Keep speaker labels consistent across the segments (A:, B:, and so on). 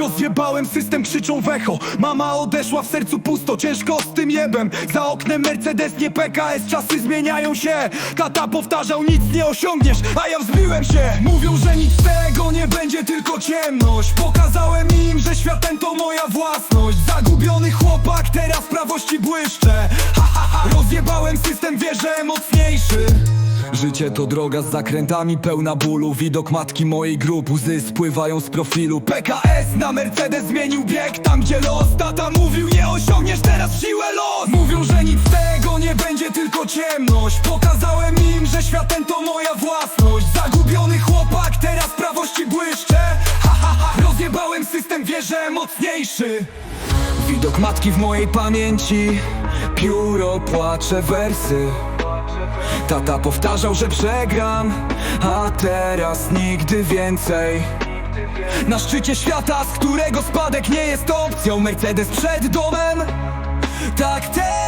A: Rozjebałem system, krzyczą w echo Mama odeszła, w sercu pusto, ciężko z tym jebem. Za oknem Mercedes, nie PKS, czasy zmieniają się. Tata powtarzał, nic nie osiągniesz, a ja wzbiłem się. Mówią, że nic tego nie będzie, tylko ciemność. Pokazałem im, że świat ten to moja własność. Zagubiony chłopak, teraz prawości ha. Rozjebałem system, wierzę mocniejszy Życie to droga z zakrętami pełna bólu. Widok matki mojej grób, łzy spływają z profilu. PKS na Mercedes zmienił bieg. Tam gdzie los Tata mówił nie osiągniesz teraz siłę los. Mówią, że nic z tego nie będzie tylko ciemność. Pokazałem im, że świat ten to moja własność. Zagubiony chłopak, teraz prawości ha. Rozjebałem system, wierzę mocniejszy. Widok matki w mojej pamięci. Pióro płacze wersy Tata powtarzał, że przegram A teraz nigdy więcej. Na szczycie świata, z którego spadek nie jest opcją Mercedes przed domem. Tak teraz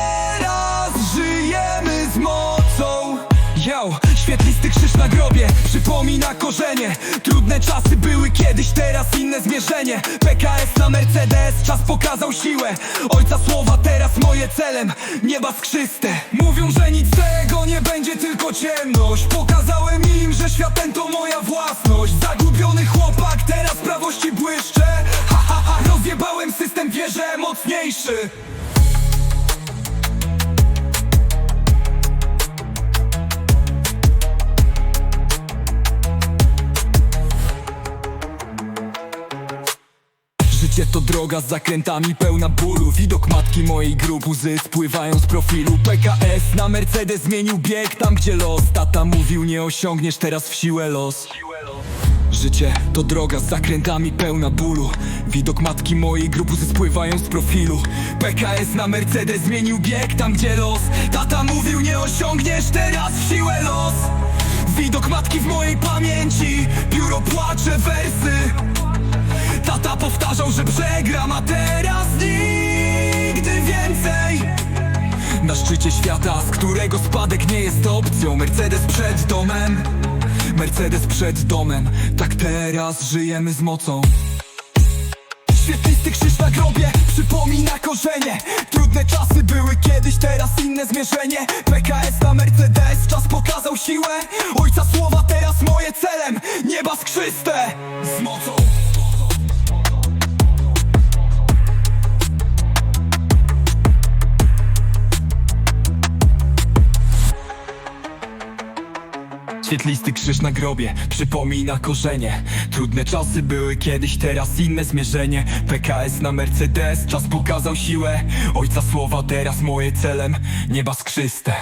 A: świetlisty krzyż na grobie Przypomina korzenie. Trudne czasy były kiedyś, teraz inne zmierzenie. PKS na Mercedes, czas pokazał siłę. Ojca słowa, teraz moje celem Nieba skrzyste. Mówią, że nic tego nie będzie, tylko ciemność. Pokazałem im, że świat ten to moja własność. Zagubiony chłopak, teraz prawości błyszczę. Ha, ha, ha. Rozjebałem system, wierzę mocniejszy Życie to droga z zakrętami pełna bólu. Widok matki mojej grób, łzy spływają z profilu. PKS na Mercedes zmienił bieg tam gdzie los. Tata mówił nie osiągniesz teraz w siłę los. Życie to droga z zakrętami pełna bólu. Widok matki mojej łzy spływają z profilu. PKS na Mercedes zmienił bieg tam gdzie los. Tata mówił nie osiągniesz teraz w siłę los. Widok matki w mojej pamięci. Pióro płacze wersy przegram, a teraz nigdy więcej. Na szczycie świata, z którego spadek nie jest opcją Mercedes przed domem. Mercedes przed domem. Tak teraz żyjemy z mocą. Świetlisty krzyż na grobie przypomina korzenie. Trudne czasy były kiedyś, teraz inne zmierzenie. PKS na Mercedes, czas pokazał siłę. Ojca słowa, teraz moje celem. Nieba skrzyste Świetlisty krzyż na grobie przypomina korzenie. Trudne czasy były kiedyś, teraz inne zmierzenie. PKS na Mercedes, czas pokazał siłę. Ojca słowa, teraz moje celem. Nieba skrzyste